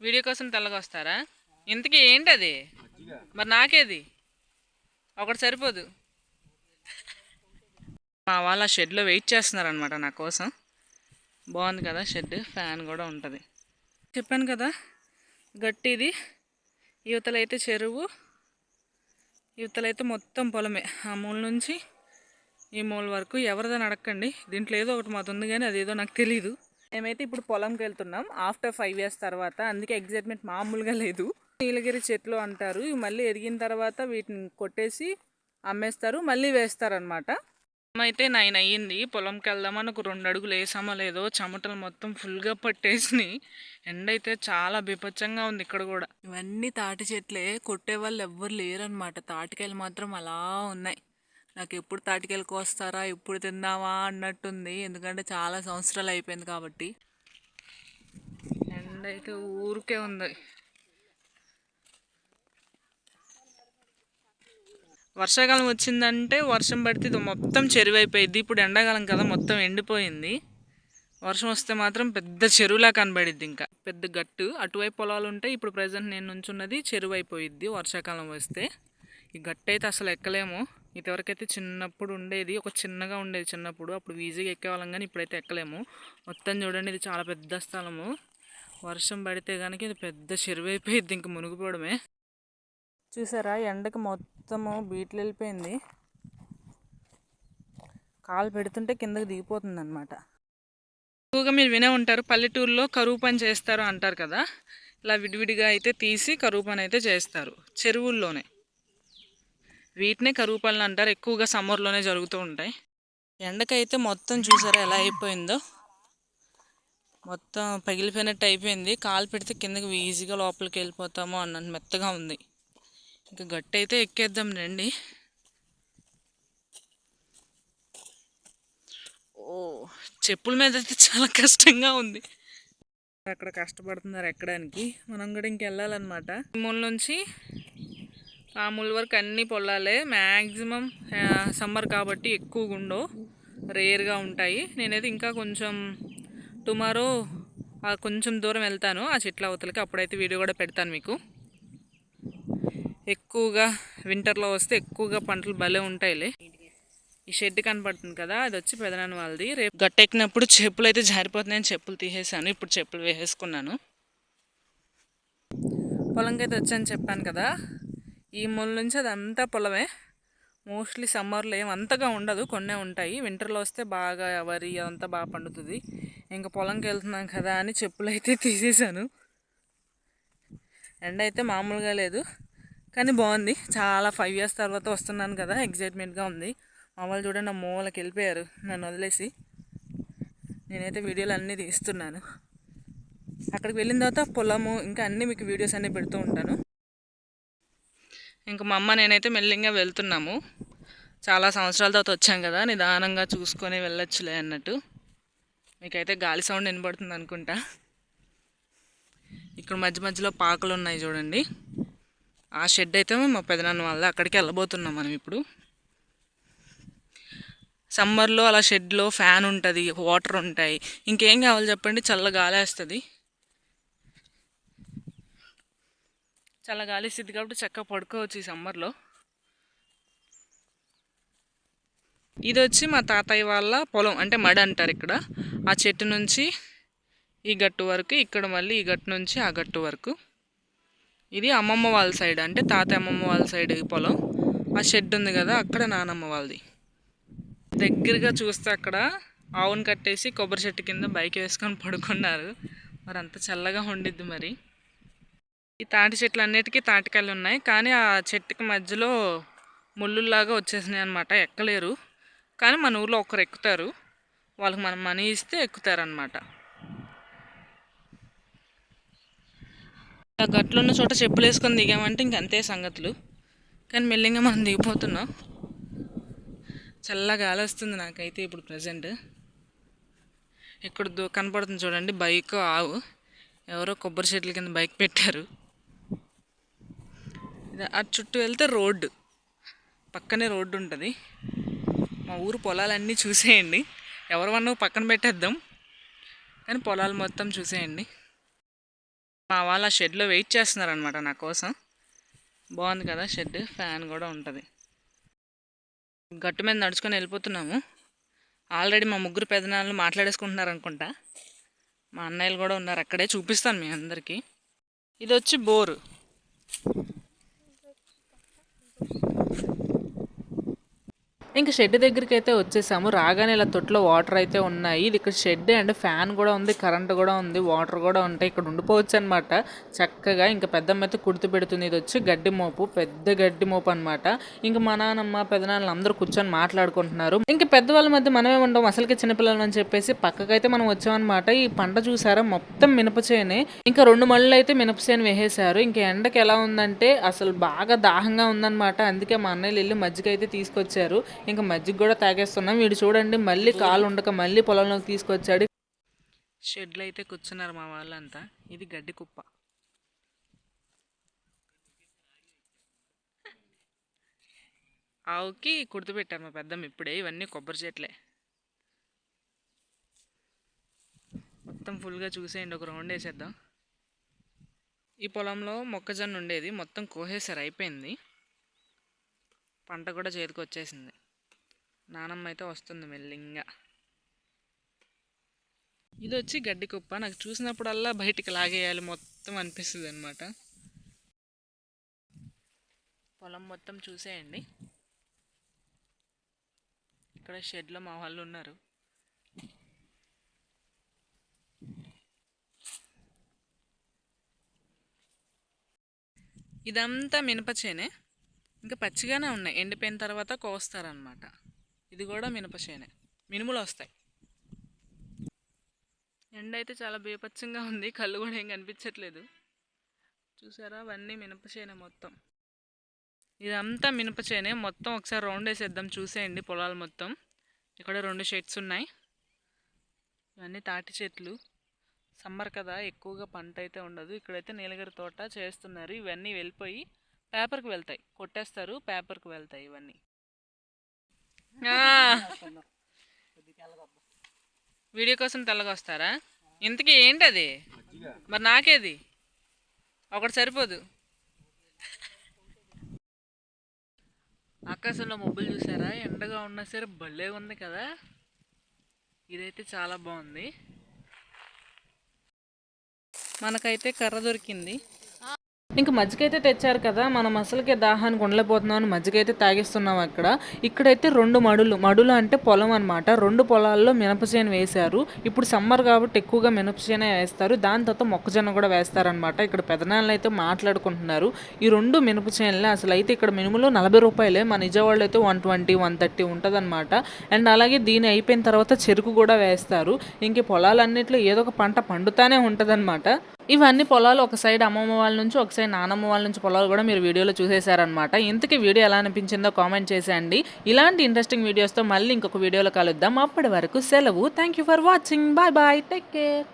Video కోసం తెల్లగా వస్తారా ఇంతకీ ఏంటి అది మరి నాకేది? ఒకటి సరిపోదు. మా వాళ్ళ షెడ్లో వెయిట్ చేస్తున్నారనమాట నా కోసం. బాగుంది కదా షెడ్ ఫ్యాన్ కూడా ఉంటుంది. చెప్పాను కదా గట్టిది యువతలైతే చెరువు యువతలైతే మొత్తం పొలమే. ఆ మూల నుంచి ఈ మూల వరకు ఎవరిదని అడగండి దీంట్లో ఏదో ఒకటి మాది ఉంది కానీ అదేదో నాకు తెలీదు. మేమైతే ఇప్పుడు పొలంకి వెళ్తున్నాం. ఆఫ్టర్ ఫైవ్ ఇయర్స్ తర్వాత. అందుకే ఎగ్జైట్మెంట్ మామూలుగా లేదు. నీలగిరి చెట్లు అంటారు. ఇవి మళ్ళీ ఎదిగిన తర్వాత వీటిని కొట్టేసి అమ్మేస్తారు. మళ్ళీ వేస్తారనమాట అయితే నైన్ అయ్యింది. పొలంకి వెళ్దామని ఒక రెండు అడుగులు వేసామో లేదో చెమటలు మొత్తం ఫుల్గా పట్టేసినాయి. ఎండ అయితే చాలా బీభత్సంగా ఉంది ఇక్కడ కూడా. ఇవన్నీ తాటి చెట్లే. కొట్టే వాళ్ళు ఎవ్వరు లేరనమాట తాటికాయలు మాత్రం అలా ఉన్నాయి. నాకు ఎప్పుడు తాటికాయలు కోస్తారా ఎప్పుడు తిందామా అన్నట్టుంది. ఎందుకంటే చాలా సంవత్సరాలు అయిపోయింది కాబట్టి. ఎండ అయితే ఊరికే ఉంది. వర్షాకాలం వచ్చిందంటే వర్షం పడితే ఇది మొత్తం చెరువైపోయింది ఇప్పుడు ఎండాకాలం కదా మొత్తం ఎండిపోయింది. వర్షం వస్తే మాత్రం పెద్ద చెరువులా కనబడిద్ది ఇంకా. పెద్ద గట్టు. అటువైపు పొలాలు ఉంటాయి. ఇప్పుడు ప్రజెంట్ నేను నుంచున్నది చెరువు అయిపోయిద్ది వర్షాకాలం వస్తే. ఈ గట్టు అయితే అసలు ఎక్కలేము. ఇదివరకైతే చిన్నప్పుడు ఉండేది ఒక చిన్నగా ఉండేది చిన్నప్పుడు. అప్పుడు ఈజీగా ఎక్కేవాళ్ళం కానీ ఇప్పుడైతే ఎక్కలేము. మొత్తం చూడండి ఇది చాలా పెద్ద స్థలము. వర్షం పడితే కనుక ఇది పెద్ద చెరువు అయిపోయింది ఇంక మునిగిపోవడమే. చూసారా? ఎండకు మొత్తము బీట్లు వెళ్ళిపోయింది. కాలు పెడుతుంటే కిందకి దిగిపోతుంది అనమాట ఎక్కువగా మీరు వినే ఉంటారు పల్లెటూరులో కరువు పని చేస్తారు అంటారు కదా? ఇలా విడివిడిగా అయితే తీసి కరువు పని అయితే చేస్తారు చెరువుల్లోనే. వీటినే కరువు పళ్ళని అంటారు. ఎక్కువగా సమ్మర్లోనే జరుగుతూ ఉంటాయి. ఎండకైతే మొత్తం చూసారా ఎలా అయిపోయిందో? మొత్తం పగిలిపోయినట్టు అయిపోయింది. కాలు పెడితే కిందకి ఈజీగా లోపలికి వెళ్ళిపోతామో అన్నట్టు మెత్తగా ఉంది. ఇంకా గట్టి అయితే ఎక్కేద్దాం రండి. ఓ చెప్పుల మీద అయితే చాలా కష్టంగా ఉంది. అక్కడ కష్టపడుతున్నారు ఎక్కడానికి. మనం కూడా ఇంకెళ్ళాలన్నమాట. మూల నుంచి ఆ మూల వరకు అన్నీ పొలాలే. మ్యాక్సిమం సమ్మర్ కాబట్టి ఎక్కువగా ఉండవు. రేర్గా ఉంటాయి. నేనైతే ఇంకా కొంచెం టుమారో కొంచెం దూరం వెళ్తాను. ఆ చెట్ల అవతలకి అప్పుడైతే వీడియో కూడా పెడతాను మీకు. ఎక్కువగా వింటర్లో వస్తే ఎక్కువగా పంటలు భలే ఉంటాయిలే. ఈ షెడ్ కనపడుతుంది కదా అది వచ్చి పెదనాన్న వాళ్ళది. రేపు గట్టెక్కినప్పుడు చెప్పులు అయితే జారిపోతున్నాయని చెప్పులు తీసేసాను. ఇప్పుడు చెప్పులు వేసేసుకున్నాను. పొలంకి అయితే వచ్చాను చెప్పాను కదా. ఈ మూల నుంచి అదంతా పొలమే. మోస్ట్లీ సమ్మర్లో ఏం అంతగా ఉండదు కొన్నే ఉంటాయి. వింటర్లో వస్తే బాగా వరి అదంతా బాగా పండుతుంది. ఇంకా పొలంకి వెళ్తున్నాం కదా అని చెప్పులు అయితే తీసేసాను ఎండ అయితే మామూలుగా లేదు కానీ బాగుంది. చాలా ఫైవ్ ఇయర్స్ తర్వాత వస్తున్నాను కదా ఎగ్జైట్మెంట్గా ఉంది. మామూలు చూడండి నా మూలకి వెళ్ళిపోయారు నన్ను వదిలేసి. నేనైతే వీడియోలు అన్నీ తీస్తున్నాను. అక్కడికి వెళ్ళిన తర్వాత పొలము ఇంకా అన్నీ మీకు వీడియోస్ అన్నీ పెడుతూ ఉంటాను. ఇంకా మా అమ్మ నేనైతే మెల్లింగా వెళ్తున్నాము. చాలా సంవత్సరాల తర్వాత వచ్చాం కదా నిదానంగా చూసుకొని వెళ్ళొచ్చులే అన్నట్టు. మీకైతే గాలి సౌండ్ వినబడుతుంది అనుకుంటా. ఇక్కడ మధ్య మధ్యలో పాకలు ఉన్నాయి చూడండి. ఆ షెడ్ అయితే మా పెదనాన్న వాళ్ళ అక్కడికి వెళ్ళబోతున్నాం మనం ఇప్పుడు. సమ్మర్లో అలా షెడ్లో ఫ్యాన్ ఉంటుంది వాటర్ ఉంటాయి. ఇంకేం కావాలి చెప్పండి? చల్ల గాలి వేస్తుంది. చాలా గాలి ఇస్తుంది కాబట్టి చక్కగా పడుకోవచ్చు ఈ సమ్మర్లో. ఇది వచ్చి మా తాతయ్య వాళ్ళ పొలం అంటే మడ అంటారు ఇక్కడ. ఆ చెట్టు నుంచి ఈ గట్టు వరకు ఇక్కడ మళ్ళీ ఈ గట్టు నుంచి ఆ గట్టు వరకు. ఇది అమ్మమ్మ వాళ్ళ సైడ్ అంటే తాత అమ్మమ్మ వాళ్ళ సైడ్ పొలం. ఆ షెడ్ ఉంది కదా అక్కడ నానమ్మ వాళ్ళది. దగ్గరగా చూస్తే అక్కడ ఆవును కట్టేసి కొబ్బరి చెట్టు కింద బైక్ వేసుకొని పడుకున్నారు. మరి అంత చల్లగా ఉండిద్ది మరి. ఈ తాటి చెట్లు అన్నిటికీ తాటికాయలు ఉన్నాయి కానీ ఆ చెట్టుకి మధ్యలో ముళ్ళులాగా వచ్చేసినాయి అనమాట ఎక్కలేరు. కానీ మన ఊర్లో ఒకరు ఎక్కుతారు వాళ్ళకి మనం మనీ ఇస్తే ఎక్కుతారనమాట ఆ గట్లున్న చోట చెప్పులు వేసుకొని దిగామంటే ఇంకంతే సంగతులు. కానీ మెల్లిగా మనం దిగిపోతున్నాం. చల్లగా గాలి వస్తుంది నాకైతే ఇప్పుడు ప్రజెంట్. ఇక్కడ కనపడుతుంది చూడండి బైక్ ఆవు. ఎవరో కొబ్బరి చెట్ల కింద బైక్ పెట్టారు. అటు చుట్టూ వెళ్తే రోడ్డు. పక్కనే రోడ్డు ఉంటుంది. మా ఊరు పొలాలన్నీ చూసేయండి. ఎవరివన్నా పక్కన పెట్టేద్దాం. కానీ పొలాలు మొత్తం చూసేయండి. మా వాళ్ళ షెడ్లో వెయిట్ చేస్తున్నారనమాట నా కోసం. బాగుంది కదా షెడ్ ఫ్యాన్ కూడా ఉంటుంది. గట్టు మీద నడుచుకొని వెళ్ళిపోతున్నాము. ఆల్రెడీ మా ముగ్గురు పెదనాళ్ళు మాట్లాడేసుకుంటున్నారు అనుకుంటా. మా అన్నయ్యలు కూడా ఉన్నారు. అక్కడే చూపిస్తాను మీ అందరికీ. ఇది వచ్చి బోరు. ఇంకా షెడ్ దగ్గరికి అయితే వచ్చేసాము. రాగానే ఇలా తొట్లో వాటర్ అయితే ఉన్నాయి. ఇది ఇక్కడ షెడ్ అండ్ ఫ్యాన్ కూడా ఉంది కరెంట్ కూడా ఉంది వాటర్ కూడా ఉంటాయి. ఇక్కడ ఉండిపోవచ్చు అనమాట చక్కగా ఇంకా పెద్దమ్మ అయితే కుర్తు పెడుతుంది. ఇది వచ్చి గడ్డి మోపు పెద్ద గడ్డి మోపు అనమాట ఇంకా మా నాన్నమ్మ పెదనాన్నలు అందరూ కూర్చొని మాట్లాడుకుంటున్నారు. ఇంకా పెద్దవాళ్ళ మధ్య మనమే ఉండం అసలుకి చిన్నపిల్లలు అని చెప్పేసి పక్కకైతే మనం వచ్చామన్నమాట ఈ పంట చూసారా? మొత్తం మినపచేనే ఇంకా రెండు మళ్ళీ అయితే మినపచేను వేసేసారు ఇంకా ఎండకి ఎలా ఉందంటే అసలు బాగా దాహంగా ఉందన్నమాట. అందుకే మా అన్నయ్యలు వెళ్ళి మజ్జిగ అయితే తీసుకొచ్చారు. ఇంకా మజ్జిగ కూడా తాగేస్తున్నాం. వీడు చూడండి మళ్ళీ కాలు ఉండక మళ్ళీ పొలంలోకి తీసుకొచ్చాడు. షెడ్లో అయితే కూర్చున్నారు మా వాళ్ళంతా. ఇది గడ్డి కుప్ప. ఆవుకి కుర్తు పెట్టారు మా పెద్దమ్మ ఇప్పుడే. ఇవన్నీ కొబ్బరి చెట్లే. మొత్తం ఫుల్గా చూసేయండి ఒక రౌండ్ వేసేద్దాం. ఈ పొలంలో మొక్కజొన్న ఉండేది. మొత్తం కోసేసారు అయిపోయింది. పంట కూడా చేతికి వచ్చేసింది. నానమ్మ అయితే వస్తుంది మెల్లింగా. ఇది వచ్చి గడ్డి కుప్ప. నాకు చూసినప్పుడల్లా బయటికి లాగేయాలి మొత్తం అనిపిస్తుంది అనమాట పొలం మొత్తం చూసేయండి. ఇక్కడ షెడ్లో మా వాళ్ళు ఉన్నారు. ఇదంతా మినపచేనే ఇంకా పచ్చిగానే ఉన్నాయి. ఎండిపోయిన తర్వాత కోస్తారనమాట ఇది కూడా మినప చేనే మినుములు వస్తాయి. ఎండ అయితే చాలా బీపచ్చంగా ఉంది. కళ్ళు కూడా ఏం కనిపించట్లేదు. చూసారా? అవన్నీ మినప చేనే మొత్తం. ఇదంతా మినప చేనే మొత్తం ఒకసారి రౌండ్ వేసేద్దాం. చూసేయండి పొలాలు మొత్తం. ఇక్కడ రెండు షెడ్స్ ఉన్నాయి. ఇవన్నీ తాటి చెట్లు. సమ్మర్ కదా ఎక్కువగా పంట అయితే ఉండదు. ఇక్కడైతే నీలగిరి తోట చేస్తున్నారు. ఇవన్నీ వెళ్ళిపోయి పేపర్కి వెళ్తాయి. కొట్టేస్తారు పేపర్కి వెళ్తాయి ఇవన్నీ. వీడియో కోసం తెల్లగా వస్తారా? ఇంతకీ ఏంటి అది మరి నాకేది? ఒకటి సరిపోదు. ఆకాశంలో మబ్బులు చూసారా? ఎండగా ఉన్నా సరే భలే ఉంది కదా. ఇదైతే చాలా బాగుంది. మనకైతే కర్ర దొరికింది. ఇంకా మజ్జిగ అయితే తెచ్చారు కదా మనం అసలుకే దాహానికి ఉండలేకపోతున్నాం అని మజ్జిగ అయితే తాగిస్తున్నాం అక్కడ. ఇక్కడైతే రెండు మడులు మడులు అంటే పొలం అనమాట రెండు పొలాల్లో మినపచేను వేశారు. ఇప్పుడు సమ్మర్ కాబట్టి ఎక్కువగా మినపచేనే వేస్తారు. దాని తర్వాత మొక్కజొన్న కూడా వేస్తారనమాట ఇక్కడ పెదనాళ్ళు అయితే మాట్లాడుకుంటున్నారు. ఈ రెండు మినపచేనులే అసలు అయితే ఇక్కడ మినుములు నలభై రూపాయలే. మన నిజవాళ్ళు అయితే వన్ ట్వంటీ వన్ థర్టీ ఉంటుంది అండ్ అలాగే దీని అయిపోయిన తర్వాత చెరుకు కూడా వేస్తారు. ఇంక పొలాలన్నింటిలో ఏదో ఒక పంట పండుతానే ఉంటుందన్నమాట. ఇవన్నీ పొలాలు ఒక సైడ్ అమ్మమ్మ వాళ్ళ నుంచి ఒక సైడ్ నానమ్మ వాళ్ళ నుంచి పొలాలు కూడా మీరు వీడియోలో చూసేశారనమాట ఇంతకీ వీడియో ఎలా అనిపించిందో కామెంట్ చేసేయండి. ఇలాంటి ఇంట్రెస్టింగ్ వీడియోస్తో మళ్ళీ ఇంకొక వీడియోలో కలుద్దాం. అప్పటి వరకు సెలవు. Thank you for watching bye bye take care